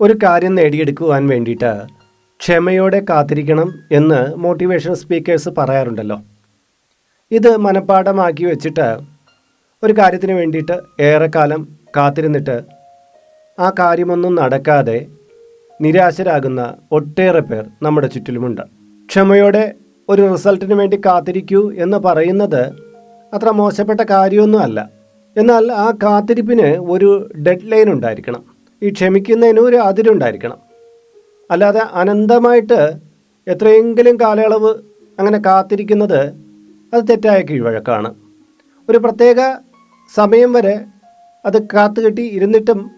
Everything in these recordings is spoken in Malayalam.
ഒരു കാര്യം നേടിയെടുക്കുവാൻ വേണ്ടിയിട്ട് ക്ഷമയോടെ കാത്തിരിക്കണം എന്ന് മോട്ടിവേഷൻ സ്പീക്കേഴ്സ് പറയാറുണ്ടല്ലോ. ഇത് മനഃപ്പാഠമാക്കി വെച്ചിട്ട് ഒരു കാര്യത്തിന് വേണ്ടിയിട്ട് ഏറെക്കാലം കാത്തിരുന്നിട്ട് ആ കാര്യമൊന്നും നടക്കാതെ നിരാശരാകുന്ന ഒട്ടേറെ പേർ നമ്മുടെ ചുറ്റിലുമുണ്ട്. ക്ഷമയോടെ ഒരു റിസൾട്ടിന് വേണ്ടി കാത്തിരിക്കൂ എന്ന് പറയുന്നത് അത്ര മോശപ്പെട്ട കാര്യമൊന്നും അല്ല. എന്നാൽ ആ കാത്തിരിപ്പിന് ഒരു ഡെഡ് ലൈൻ ഉണ്ടായിരിക്കണം. ഈ ക്ഷമിക്കുന്നതിന് ഒരു അതിരുണ്ടായിരിക്കണം അല്ലാതെ അനന്തമായിട്ട് എത്രയെങ്കിലും കാലയളവ് അങ്ങനെ കാത്തിരിക്കുന്നത് അത് തെറ്റായ കീഴ്വഴക്കാണ്. ഒരു പ്രത്യേക സമയം വരെ അത് കാത്തുകെട്ടി ഇരുന്നിട്ടും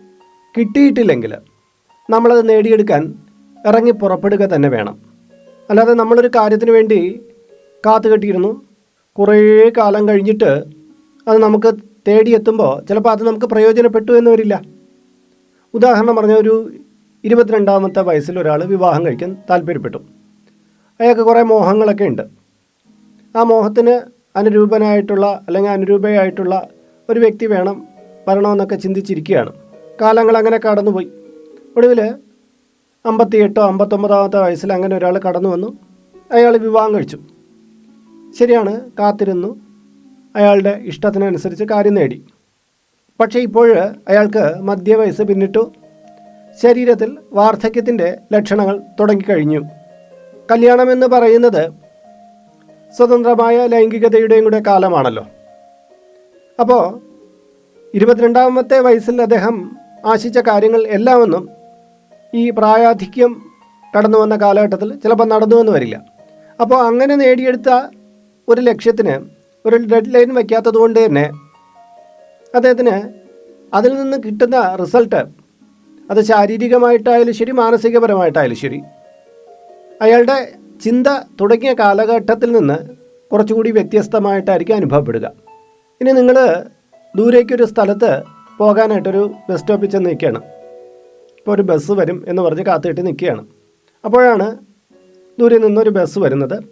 കിട്ടിയിട്ടില്ലെങ്കിൽ നമ്മളത് നേടിയെടുക്കാൻ ഇറങ്ങി പുറപ്പെടുക തന്നെ വേണം. അല്ലാതെ നമ്മളൊരു കാര്യത്തിന് വേണ്ടി കാത്തുകെട്ടിയിരുന്നു കുറേ കാലം കഴിഞ്ഞിട്ട് അത് നമുക്ക് തേടിയെത്തുമ്പോൾ ചിലപ്പോൾ അത് നമുക്ക് പ്രയോജനപ്പെട്ടു എന്ന് വരില്ല. ഉദാഹരണം പറഞ്ഞ ഒരു ഇരുപത്തിരണ്ടാമത്തെ വയസ്സിൽ ഒരാൾ വിവാഹം കഴിക്കാൻ താല്പര്യപ്പെട്ടു. അയാൾക്ക് കുറേ മോഹങ്ങളൊക്കെ ഉണ്ട്. ആ മോഹത്തിന് അനുരൂപനായിട്ടുള്ള അല്ലെങ്കിൽ അനുരൂപയായിട്ടുള്ള ഒരു വ്യക്തി വേണം വരണമെന്നൊക്കെ ചിന്തിച്ചിരിക്കുകയാണ്. കാലങ്ങൾ അങ്ങനെ കടന്നുപോയി. ഒടുവിൽ അമ്പത്തിയെട്ടോ അമ്പത്തൊമ്പതാമത്തെ വയസ്സിൽ അങ്ങനെ ഒരാൾ കടന്നു വന്നു അയാൾ വിവാഹം കഴിച്ചു. ശരിയാണ് കാത്തിരുന്നു. അയാളുടെ ഇഷ്ടത്തിനനുസരിച്ച് കാര്യം നേടി. പക്ഷേ ഇപ്പോൾ അയാൾക്ക് മധ്യവയസ്സ് പിന്നിട്ടു. ശരീരത്തിൽ വാർദ്ധക്യത്തിന്റെ ലക്ഷണങ്ങൾ തുടങ്ങിക്കഴിഞ്ഞു. കല്യാണമെന്ന് പറയുന്നത് സ്വതന്ത്രമായ ലൈംഗികതയുടെയും കൂടെ കാലമാണല്ലോ. അപ്പോൾ ഇരുപത്തിരണ്ടാമത്തെ വയസ്സിൽ അദ്ദേഹം ആശിച്ച കാര്യങ്ങൾ എല്ലാമൊന്നും ഈ പ്രായാധിക്യം കടന്നു വന്ന കാലഘട്ടത്തിൽ ചിലപ്പോൾ നടന്നു എന്ന് വരില്ല. അപ്പോൾ അങ്ങനെ നേടിയെടുത്ത ഒരു ലക്ഷ്യത്തിന് ഒരു ഡെഡ് ലൈൻ വയ്ക്കാത്തത് കൊണ്ട് തന്നെ അദ്ദേഹത്തിന് അതിൽ നിന്ന് കിട്ടുന്ന റിസൾട്ട് അത് ശാരീരികമായിട്ടായാലും ശരി മാനസികപരമായിട്ടായാലും ശരി. അയാളുടെ ചിന്ത തുടങ്ങിയ കാലഘട്ടത്തിൽ നിന്ന് കുറച്ചുകൂടി വ്യത്യസ്തമായിട്ടായിരിക്കും അനുഭവപ്പെടുക. ഇനി നിങ്ങൾ ദൂരേക്കൊരു സ്ഥലത്ത് പോകാനായിട്ടൊരു ബസ് സ്റ്റോപ്പിൽ ചെന്ന് നിൽക്കുകയാണ്. ഇപ്പോൾ ഒരു ബസ് വരും എന്ന് പറഞ്ഞ് കാത്തിട്ട് നിൽക്കുകയാണ്. അപ്പോഴാണ് ദൂരെ നിന്നൊരു ബസ് വരുന്നത്.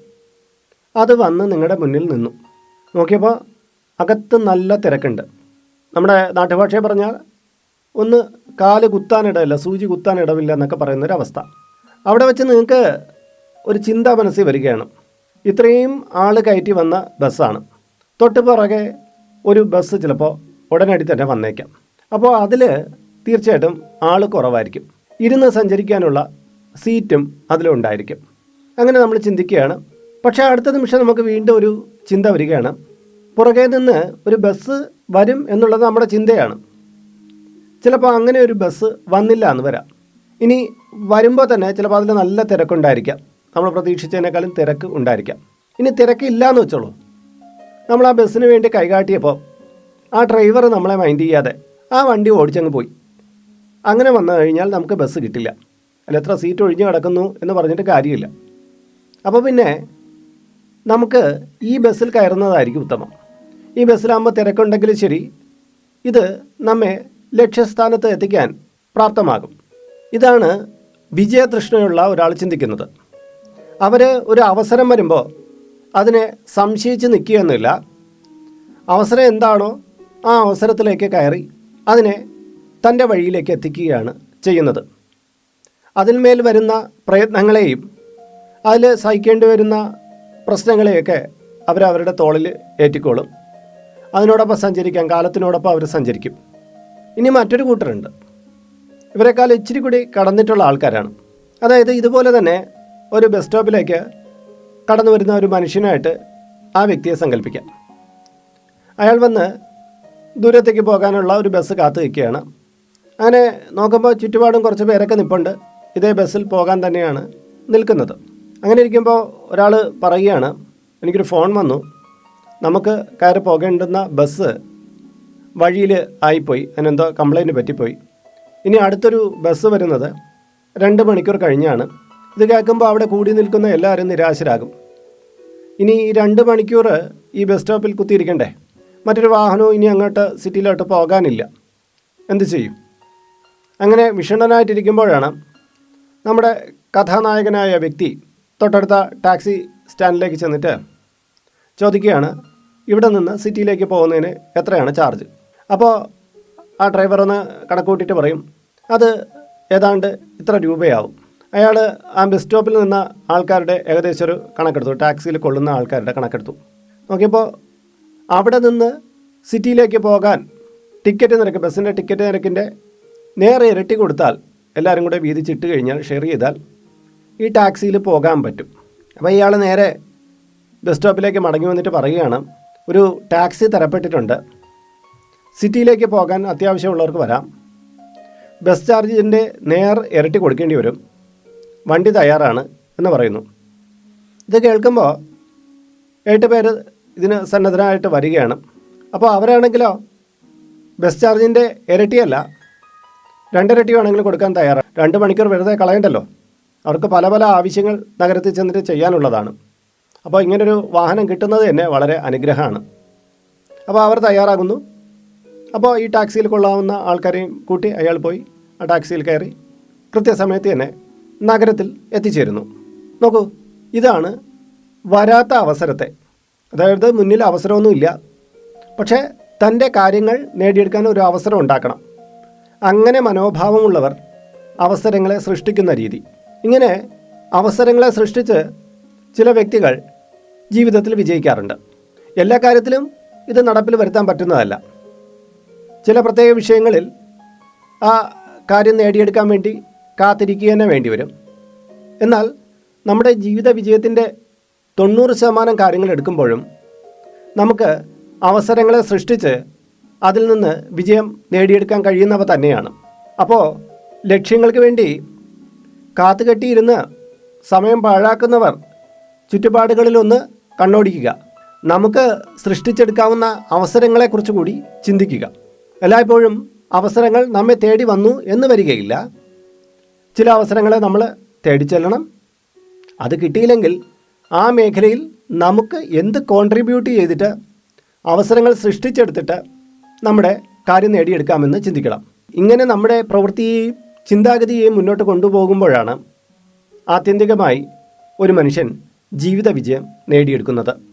അത് വന്ന് നിങ്ങളുടെ മുന്നിൽ നിന്നു. നോക്കിയപ്പോൾ അകത്ത് നല്ല തിരക്കുണ്ട്. നമ്മുടെ നാട്ടുഭാഷയെ പറഞ്ഞാൽ ഒന്ന് കാൽ കുത്താനിടയില്ല സൂചി കുത്താനിടവില്ല എന്നൊക്കെ പറയുന്നൊരവസ്ഥ. അവിടെ വെച്ച് നിങ്ങൾക്ക് ഒരു ചിന്ത മനസ്സിൽ വരികയാണ്. ഇത്രയും ആൾ കയറ്റി വന്ന ബസ്സാണ്. തൊട്ട് പുറകെ ഒരു ബസ് ചിലപ്പോൾ ഉടനടി തന്നെ വന്നേക്കാം. അപ്പോൾ അതിൽ തീർച്ചയായിട്ടും ആൾ കുറവായിരിക്കും. ഇരുന്ന് സഞ്ചരിക്കാനുള്ള സീറ്റും അതിലുണ്ടായിരിക്കും അങ്ങനെ നമ്മൾ ചിന്തിക്കുകയാണ്. പക്ഷേ അടുത്ത നിമിഷം നമുക്ക് വീണ്ടും ഒരു ചിന്ത വരികയാണ്. പുറകെ നിന്ന് ഒരു ബസ് വരും എന്നുള്ളത് നമ്മുടെ ചിന്തയാണ്. ചിലപ്പോൾ അങ്ങനെ ഒരു ബസ് വന്നില്ല എന്ന് വരാം. ഇനി വരുമ്പോൾ തന്നെ ചിലപ്പോൾ അതിൽ നല്ല തിരക്കുണ്ടായിരിക്കാം. നമ്മൾ പ്രതീക്ഷിച്ചതിനേക്കാളും തിരക്ക് ഉണ്ടായിരിക്കാം. ഇനി തിരക്കില്ല എന്ന് വെച്ചോളൂ. നമ്മൾ ആ ബസ്സിന് വേണ്ടി കൈകാട്ടിയപ്പോൾ ആ ഡ്രൈവർ നമ്മളെ മൈൻഡ് ചെയ്യാതെ ആ വണ്ടി ഓടിച്ചങ്ങ് പോയി. അങ്ങനെ വന്നു കഴിഞ്ഞാൽ നമുക്ക് ബസ് കിട്ടില്ല. അല്ല എത്ര സീറ്റ് ഒഴിഞ്ഞു കിടക്കുന്നു എന്ന് പറഞ്ഞിട്ട് കാര്യമില്ല. അപ്പോൾ പിന്നെ നമുക്ക് ഈ ബസ്സിൽ കയറുന്നതായിരിക്കും ഉത്തമം. ഈ ബസ്സിലാകുമ്പോൾ തിരക്കുണ്ടെങ്കിലും ശരി. ഇത് നമ്മെ ലക്ഷ്യസ്ഥാനത്ത് എത്തിക്കാൻ പ്രാപ്തമാകും. ഇതാണ് വിജയതൃഷ്ണയുള്ള ഒരാൾ ചിന്തിക്കുന്നത്. അവർ ഒരു അവസരം വരുമ്പോൾ അതിനെ സംശയിച്ച് നിൽക്കുകയൊന്നുമില്ല. അവസരം എന്താണോ ആ അവസരത്തിലേക്ക് കയറി അതിനെ തന്റെ വഴിയിലേക്ക് എത്തിക്കുകയാണ് ചെയ്യുന്നത്. അതിന്മേൽ വരുന്ന പ്രയത്നങ്ങളെയും അതിൽ സഹിക്കേണ്ടി വരുന്ന പ്രശ്നങ്ങളെയൊക്കെ അവരവരുടെ തോളിൽ ഏറ്റിക്കോളും. അതിനോടൊപ്പം സഞ്ചരിക്കാൻ കാലത്തിനോടൊപ്പം അവർ സഞ്ചരിക്കും. ഇനി മറ്റൊരു കൂട്ടരുണ്ട്. ഇവരെക്കാൾ ഇച്ചിരി കൂടി കടന്നിട്ടുള്ള ആൾക്കാരാണ്. അതായത് ഇതുപോലെ തന്നെ ഒരു ബസ് സ്റ്റോപ്പിലേക്ക് കടന്നു വരുന്ന ഒരു മനുഷ്യനായിട്ട് ആ വ്യക്തിയെ സങ്കല്പിക്കാം. അയാൾ വന്ന് ദൂരത്തേക്ക് പോകാനുള്ള ഒരു ബസ് കാത്തു നിൽക്കുകയാണ്. അങ്ങനെ നോക്കുമ്പോൾ ചുറ്റുപാടും കുറച്ച് പേരൊക്കെ നിൽപ്പുണ്ട് ഇതേ ബസ്സിൽ പോകാൻ തന്നെയാണ് നിൽക്കുന്നത്. അങ്ങനെ ഇരിക്കുമ്പോൾ ഒരാൾ പറയുകയാണ് എനിക്കൊരു ഫോൺ വന്നു. നമുക്ക് കയറി പോകേണ്ടുന്ന ബസ് വഴിയിൽ ആയിപ്പോയി. അതിനെന്തോ കംപ്ലൈന്റ് പറ്റിപ്പോയി. ഇനി അടുത്തൊരു ബസ് വരുന്നത് രണ്ട് മണിക്കൂർ കഴിഞ്ഞാണ്. ഇത് കേൾക്കുമ്പോൾ അവിടെ കൂടി നിൽക്കുന്ന എല്ലാവരും നിരാശരാകും. ഇനി ഈ രണ്ട് മണിക്കൂർ ഈ ബസ് സ്റ്റോപ്പിൽ കുത്തിയിരിക്കണ്ടേ? മറ്റൊരു വാഹനവും ഇനി അങ്ങോട്ട് സിറ്റിയിലോട്ട് പോകാനില്ല. എന്തു ചെയ്യും? അങ്ങനെ വിഷണ്ണനായിട്ടിരിക്കുമ്പോഴാണ് നമ്മുടെ കഥാനായകനായ വ്യക്തി തൊട്ടടുത്ത ടാക്സി സ്റ്റാൻഡിലേക്ക് ചെന്നിട്ട് ചോദിക്കുകയാണ് ഇവിടെ നിന്ന് സിറ്റിയിലേക്ക് പോകുന്നതിന് എത്രയാണ് ചാർജ്? അപ്പോൾ ആ ഡ്രൈവർ ഒന്ന് കണക്കൂട്ടിയിട്ട് പറയും അത് ഏതാണ്ട് ഇത്ര രൂപയാവും. അയാൾ ആ ബസ് സ്റ്റോപ്പിൽ നിന്ന ആൾക്കാരുടെ ഏകദേശം ഒരു കണക്കെടുത്തു ടാക്സിയിൽ കൊള്ളുന്ന ആൾക്കാരുടെ കണക്കെടുത്തു. നോക്കിയപ്പോൾ അവിടെ നിന്ന് സിറ്റിയിലേക്ക് പോകാൻ ടിക്കറ്റ് നിരക്ക് ബസ്സിന്റെ ടിക്കറ്റ് നിരക്കിന്റെ നേരെ ഇരട്ടി കൊടുത്താൽ എല്ലാവരും കൂടെ വീതിച്ചിട്ട് കഴിഞ്ഞാൽ ഷെയർ ചെയ്താൽ ഈ ടാക്സിയിൽ പോകാൻ പറ്റും. അപ്പോൾ ഇയാൾ നേരെ ബസ് സ്റ്റോപ്പിലേക്ക് മടങ്ങി വന്നിട്ട് പറയുകയാണ് ഒരു ടാക്സി തരപ്പെട്ടിട്ടുണ്ട്. സിറ്റിയിലേക്ക് പോകാൻ അത്യാവശ്യമുള്ളവർക്ക് വരാം. ബസ് ചാർജിന്റെ നേർ ഇരട്ടി കൊടുക്കേണ്ടി വരും. വണ്ടി തയ്യാറാണ് എന്ന് പറയുന്നു. ഇത് കേൾക്കുമ്പോൾ എട്ട് പേര് ഇതിന് സന്നദ്ധനായിട്ട് വരികയാണ്. അപ്പോൾ അവരാണെങ്കിലോ ബസ് ചാർജിന്റെ ഇരട്ടിയല്ല രണ്ടിരട്ടി വേണമെങ്കിലും കൊടുക്കാൻ തയ്യാറാണ്. രണ്ട് മണിക്കൂർ വെറുതെ കളയണ്ടല്ലോ. അവർക്ക് പല പല ആവശ്യങ്ങൾ നഗരത്തിൽ ചെന്നിട്ട് ചെയ്യാനുള്ളതാണ്. അപ്പോൾ ഇങ്ങനൊരു വാഹനം കിട്ടുന്നത് തന്നെ വളരെ അനുഗ്രഹമാണ്. അപ്പോൾ അവർ തയ്യാറാകുന്നു. അപ്പോൾ ഈ ടാക്സിയിൽ കൊള്ളാവുന്ന ആൾക്കാരെയും കൂട്ടി അയാൾ പോയി ആ ടാക്സിയിൽ കയറി കൃത്യസമയത്ത് തന്നെ നഗരത്തിൽ എത്തിച്ചേരുന്നു. നോക്കൂ ഇതാണ് വരാത്ത അവസരത്തെ. അതായത് മുന്നിൽ അവസരമൊന്നുമില്ല. പക്ഷേ തന്റെ കാര്യങ്ങൾ നേടിയെടുക്കാൻ ഒരു അവസരം ഉണ്ടാക്കണം. അങ്ങനെ മനോഭാവമുള്ളവർ അവസരങ്ങളെ സൃഷ്ടിക്കുന്ന രീതി. ഇങ്ങനെ അവസരങ്ങളെ സൃഷ്ടിച്ച് ചില വ്യക്തികൾ ജീവിതത്തിൽ വിജയിക്കാറുണ്ട്. എല്ലാ കാര്യത്തിലും ഇത് നടപ്പിൽ വരുത്താൻ പറ്റുന്നതല്ല. ചില പ്രത്യേക വിഷയങ്ങളിൽ ആ കാര്യം നേടിയെടുക്കാൻ വേണ്ടി കാത്തിരിക്കുക തന്നെ വേണ്ടി വരും. എന്നാൽ നമ്മുടെ ജീവിത വിജയത്തിന്റെ തൊണ്ണൂറ് ശതമാനം കാര്യങ്ങൾ എടുക്കുമ്പോഴും നമുക്ക് അവസരങ്ങളെ സൃഷ്ടിച്ച് അതിൽ നിന്ന് വിജയം നേടിയെടുക്കാൻ കഴിയുന്നവ തന്നെയാണ്. അപ്പോൾ ലക്ഷ്യങ്ങൾക്ക് വേണ്ടി കാത്തുകെട്ടിയിരുന്ന് സമയം പാഴാക്കുന്നവർ ചുറ്റുപാടുകളിലൊന്ന് കണ്ണോടിക്കുക. നമുക്ക് സൃഷ്ടിച്ചെടുക്കാവുന്ന അവസരങ്ങളെക്കുറിച്ച് കൂടി ചിന്തിക്കുക. എല്ലായ്പ്പോഴും അവസരങ്ങൾ നമ്മെ തേടി വന്നു എന്ന് വരികയില്ല. ചില അവസരങ്ങളെ നമ്മൾ തേടി ചെല്ലണം. അത് കിട്ടിയില്ലെങ്കിൽ ആ മേഖലയിൽ നമുക്ക് എന്ത് കോൺട്രിബ്യൂട്ട് ചെയ്തിട്ട് അവസരങ്ങൾ സൃഷ്ടിച്ചെടുത്തിട്ട് നമ്മുടെ കാര്യം നേടിയെടുക്കാമെന്ന് ചിന്തിക്കണം. ഇങ്ങനെ നമ്മുടെ പ്രവൃത്തിയെയും ചിന്താഗതിയെയും മുന്നോട്ട് കൊണ്ടുപോകുമ്പോഴാണ് ആത്യന്തികമായി ഒരു മനുഷ്യൻ ജീവിത വിജയം നേടിയെടുക്കുന്നത്.